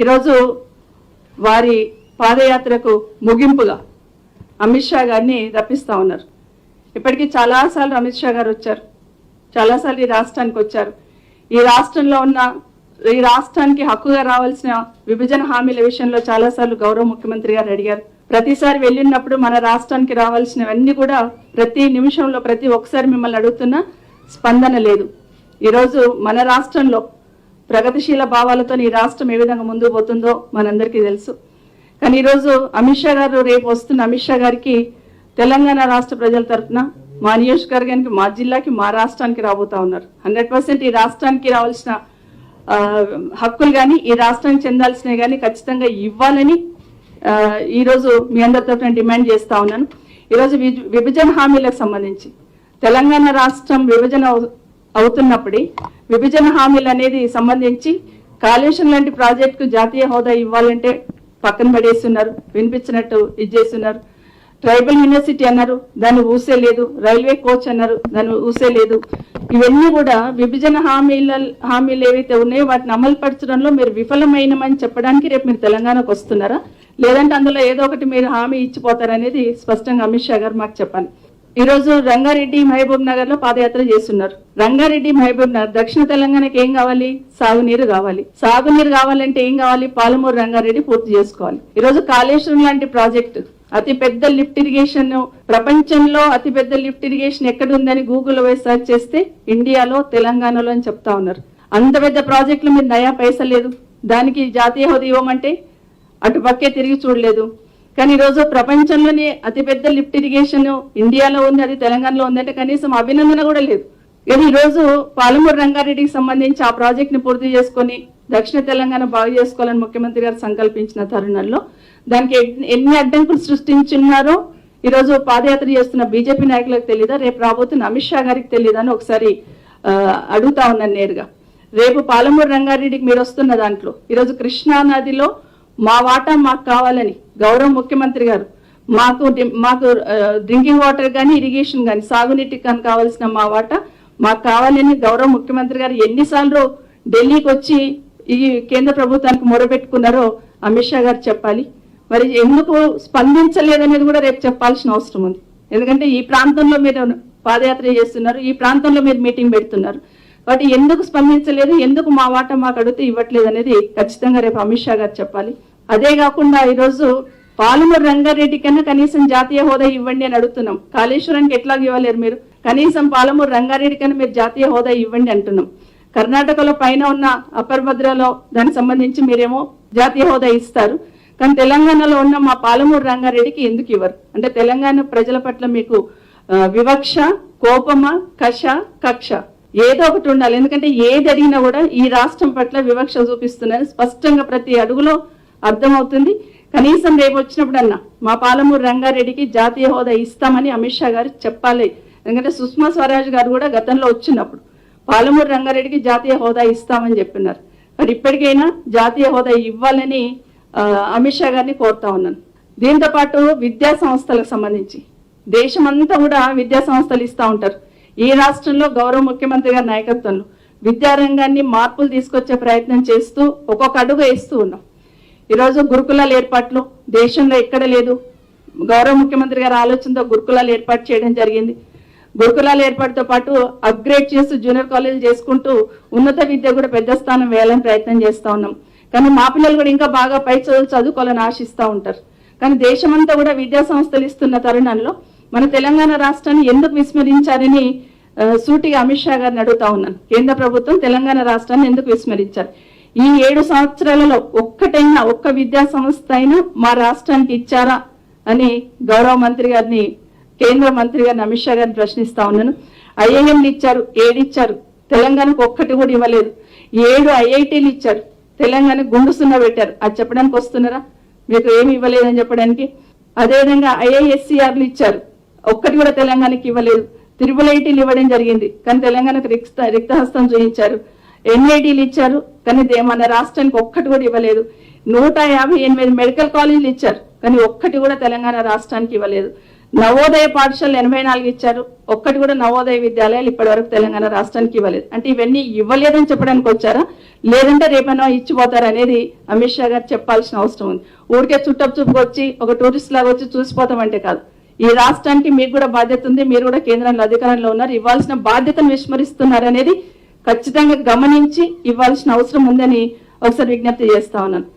ఈరోజు వారి పాదయాత్రకు ముగింపుగా అమిత్ షా గారిని రప్పిస్తూ ఉన్నారు. ఇప్పటికీ చాలాసార్లు అమిత్ షా గారు వచ్చారు. చాలాసార్లు ఈ రాష్ట్రానికి వచ్చారు. ఈ రాష్ట్రంలో ఉన్న ఈ రాష్ట్రానికి హక్కుగా రావాల్సిన విభజన హామీల విషయంలో చాలాసార్లు గౌరవ ముఖ్యమంత్రి గారు అడిగారు. ప్రతిసారి వెళ్ళినప్పుడు మన రాష్ట్రానికి రావాల్సినవన్నీ కూడా ప్రతి నిమిషంలో ప్రతి ఒక్కసారి మిమ్మల్ని అడుగుతున్నా స్పందన లేదు. ఈరోజు మన రాష్ట్రంలో ప్రగతిశీల భావాలతో ఈ రాష్ట్రం ఏ విధంగా ముందుకు పోతుందో మనందరికీ తెలుసు. కానీ ఈరోజు అమిత్ షా గారు రేపు వస్తున్న అమిత్ షా గారికి తెలంగాణ రాష్ట్ర ప్రజల తరఫున మా నియోజకవర్గానికి మా జిల్లాకి మా రాష్ట్రానికి రాబోతా ఉన్నారు. హండ్రెడ్ పర్సెంట్ ఈ రాష్ట్రానికి రావాల్సిన హక్కులు కానీ ఈ రాష్ట్రానికి చెందాల్సినవి కానీ ఖచ్చితంగా ఇవ్వాలని ఈరోజు మీ అందరి తరఫున డిమాండ్ చేస్తా ఉన్నాను. ఈరోజు విభజన హామీలకు సంబంధించి తెలంగాణ రాష్ట్రం విభజన అవుతున్నప్పుడే విభజన హామీలు అనేది సంబంధించి కాళేశ్వరం లాంటి ప్రాజెక్టుకు జాతీయ హోదా ఇవ్వాలంటే పక్కన పడేస్తున్నారు. వినిపించినట్టు ఇది చేస్తున్నారు. ట్రైబల్ యూనివర్సిటీ అన్నారు దాన్ని ఊసే లేదు. రైల్వే కోచ్ అన్నారు దాన్ని ఊసే లేదు. ఇవన్నీ కూడా విభజన హామీల హామీలు ఏవైతే ఉన్నాయో వాటిని అమలు పరచడంలో మీరు విఫలమైనమని చెప్పడానికి రేపు మీరు తెలంగాణకు వస్తున్నారా? లేదంటే అందులో ఏదో ఒకటి మీరు హామీ ఇచ్చిపోతారనేది స్పష్టంగా అమిత్ షా గారు మాకు చెప్పాలి. ఈ రోజు రంగారెడ్డి మహబూబ్ నగర్లో పాదయాత్ర చేస్తున్నారు. రంగారెడ్డి మహబూబ్ నగర్ దక్షిణ తెలంగాణకి ఏం కావాలి? సాగునీరు కావాలి. సాగునీరు కావాలంటే ఏం కావాలి? పాలమూరు రంగారెడ్డి పూర్తి చేసుకోవాలి. ఈరోజు కాళేశ్వరం లాంటి ప్రాజెక్టు అతి పెద్ద లిఫ్ట్ ఇరిగేషన్ ప్రపంచంలో అతి పెద్ద లిఫ్ట్ ఇరిగేషన్ ఎక్కడ ఉందని గూగుల్ పోయి సెర్చ్ చేస్తే ఇండియాలో తెలంగాణలో అని చెప్తా ఉన్నారు. అంత పెద్ద ప్రాజెక్టులు మీద నయా పైసలు లేదు. దానికి జాతీయ హోదా ఇవ్వమంటే అటు పక్కే తిరిగి చూడలేదు. కానీ ఈరోజు ప్రపంచంలోనే అతిపెద్ద లిఫ్ట్ ఇరిగేషన్ ఇండియాలో ఉంది అది తెలంగాణలో ఉందంటే కనీసం అభినందన కూడా లేదు. కానీ ఈరోజు పాలమూరు రంగారెడ్డికి సంబంధించి ఆ ప్రాజెక్ట్ని పూర్తి చేసుకొని దక్షిణ తెలంగాణ బాగు చేసుకోవాలని ముఖ్యమంత్రి గారు సంకల్పించిన తరుణంలో దానికి ఎన్ని అడ్డంకులు సృష్టించున్నారో ఈరోజు పాదయాత్ర చేస్తున్న బీజేపీ నాయకులకు తెలియదా రేపు రాబోతున్న అమిత్ షా గారికి తెలియదా అని ఒకసారి అడుగుతా ఉన్నాను నేరుగా. రేపు పాలమూరు రంగారెడ్డికి మీరు వస్తున్న దాంట్లో ఈరోజు కృష్ణా నదిలో మా వాటా మాకు కావాలని గౌరవ ముఖ్యమంత్రి గారు మాకు మాకు డ్రింకింగ్ వాటర్ కానీ ఇరిగేషన్ కానీ సాగునీటికి కానీ కావాల్సిన మా వాట మాకు కావాలని గౌరవ ముఖ్యమంత్రి గారు ఎన్నిసార్లు ఢిల్లీకి వచ్చి ఈ కేంద్ర ప్రభుత్వానికి మొరపెట్టుకున్నారో అమిత్ షా గారు చెప్పాలి. మరి ఎందుకు స్పందించలేదనేది కూడా రేపు చెప్పాల్సిన అవసరం ఉంది. ఎందుకంటే ఈ ప్రాంతంలో మీరు పాదయాత్ర చేస్తున్నారు ఈ ప్రాంతంలో మీరు మీటింగ్ పెడుతున్నారు. కాబట్టి ఎందుకు స్పందించలేదు ఎందుకు మా వాటా మాకు అడిగితే ఇవ్వట్లేదు అనేది ఖచ్చితంగా రేపు అమిత్ షా గారు చెప్పాలి. అదే కాకుండా ఈరోజు పాలమూరు రంగారెడ్డి కన్నా కనీసం జాతీయ హోదా ఇవ్వండి అని అడుగుతున్నాం. కాళేశ్వరానికి ఎట్లా ఇవ్వలేరు మీరు? కనీసం పాలమూరు రంగారెడ్డి కన్నా మీరు జాతీయ హోదా ఇవ్వండి అంటున్నాం. కర్ణాటకలో పైన ఉన్న అప్పర్ భద్రలో దానికి సంబంధించి మీరేమో జాతీయ హోదా ఇస్తారు. కానీ తెలంగాణలో ఉన్న మా పాలమూరు రంగారెడ్డికి ఎందుకు ఇవ్వరు? అంటే తెలంగాణ ప్రజల పట్ల మీకు వివక్ష కోపమ కష కక్ష? ఏదో ఒకటి ఉండాలి. ఎందుకంటే ఏది అడిగినా కూడా ఈ రాష్ట్రం పట్ల వివక్ష చూపిస్తున్నారు స్పష్టంగా ప్రతి అడుగులో అర్థమవుతుంది? కనీసం రేపు వచ్చినప్పుడన్నా మా పాలమూరు రంగారెడ్డికి జాతీయ హోదా ఇస్తామని అమిత్ షా గారు చెప్పాలి. ఎందుకంటే సుష్మా స్వరాజ్ గారు కూడా గతంలో వచ్చినప్పుడు పాలమూరు రంగారెడ్డికి జాతీయ హోదా ఇస్తామని చెప్పినారు. మరి ఇప్పటికైనా జాతీయ హోదా ఇవ్వాలని అమిత్ షా గారిని కోరుతా ఉన్నాను. దీంతో పాటు విద్యా సంస్థలకు సంబంధించి దేశమంతా కూడా విద్యా సంస్థలు ఇస్తా ఉంటారు. ఈ రాష్ట్రంలో గౌరవ ముఖ్యమంత్రి గారి నాయకత్వంలో విద్యారంగాన్ని మార్పులు తీసుకొచ్చే ప్రయత్నం చేస్తూ ఒక్కొక్క అడుగు వేస్తూ ఉన్నాం. ఈరోజు గురుకులాల ఏర్పాట్లు దేశంలో ఎక్కడ లేదు. గౌరవ ముఖ్యమంత్రి గారి ఆలోచనతో గురుకులాలు ఏర్పాటు చేయడం జరిగింది. గురుకులాల ఏర్పాటుతో పాటు అప్గ్రేడ్ చేస్తూ జూనియర్ కాలేజీలు చేసుకుంటూ ఉన్నత విద్య కూడా పెద్ద స్థానం వేయాలని ప్రయత్నం చేస్తా ఉన్నాం. కానీ మా పిల్లలు కూడా ఇంకా బాగా పై చదువులు చదువుకోవాలని ఆశిస్తూ ఉంటారు. కానీ దేశమంతా కూడా విద్యా సంస్థలు ఇస్తున్న తరుణంలో మన తెలంగాణ రాష్ట్రాన్ని ఎందుకు విస్మరించారని సూటిగా అమిత్ షా గారిని అడుగుతా ఉన్నాను. కేంద్ర ప్రభుత్వం తెలంగాణ రాష్ట్రాన్ని ఎందుకు విస్మరించారు? ఈ ఏడు సంవత్సరాలలో ఒక్కటైనా ఒక్క విద్యా సంస్థ అయినా మా రాష్ట్రానికి ఇచ్చారా అని గౌరవ మంత్రి గారిని కేంద్ర మంత్రి గారిని అమిత్ షా గారిని ప్రశ్నిస్తా ఉన్నాను. ఐఐఎంలు ఇచ్చారు ఏడిచ్చారు తెలంగాణకు ఒక్కటి కూడా ఇవ్వలేదు. ఏడు ఐఐటీలు ఇచ్చారు తెలంగాణకు గుండు సున్నా పెట్టారు. అది చెప్పడానికి వస్తున్నారా? మీకు ఏమి ఇవ్వలేదని చెప్పడానికి. అదేవిధంగా ఐఐఎస్సీఆర్లు ఇచ్చారు ఒక్కటి కూడా తెలంగాణకి ఇవ్వలేదు. త్రిపుల్ ఐటీలు ఇవ్వడం జరిగింది కానీ తెలంగాణకు రిక్త రిక్తహస్తం చూపించారు. ఎన్ఐటీలు ఇచ్చారు కానీ మన రాష్ట్రానికి ఒక్కటి కూడా ఇవ్వలేదు. నూట యాభై ఎనిమిది మెడికల్ కాలేజీలు ఇచ్చారు కానీ ఒక్కటి కూడా తెలంగాణ రాష్ట్రానికి ఇవ్వలేదు. నవోదయ పాఠశాలలు ఎనభై నాలుగు ఇచ్చారు ఒక్కటి కూడా నవోదయ విద్యాలయాలు ఇప్పటి వరకు తెలంగాణ రాష్ట్రానికి ఇవ్వలేదు. అంటే ఇవన్నీ ఇవ్వలేదని చెప్పడానికి వచ్చారా? లేదంటే రేపైనా ఇచ్చిపోతారు అనేది అమిత్ షా గారు చెప్పాల్సిన అవసరం ఉంది. ఊరికే చుట్టపు చూపుకు వచ్చి ఒక టూరిస్ట్ లాగా వచ్చి చూసిపోతామంటే కాదు. ఈ రాష్ట్రానికి మీకు కూడా బాధ్యత ఉంది మీరు కూడా కేంద్రంలో అధికారంలో ఉన్నారు ఇవ్వాల్సిన బాధ్యతను విస్మరిస్తున్నారు అనేది ఖచ్చితంగా గమనించి ఇవ్వాల్సిన అవసరం ఉందని ఒకసారి విజ్ఞప్తి చేస్తా ఉన్నాను.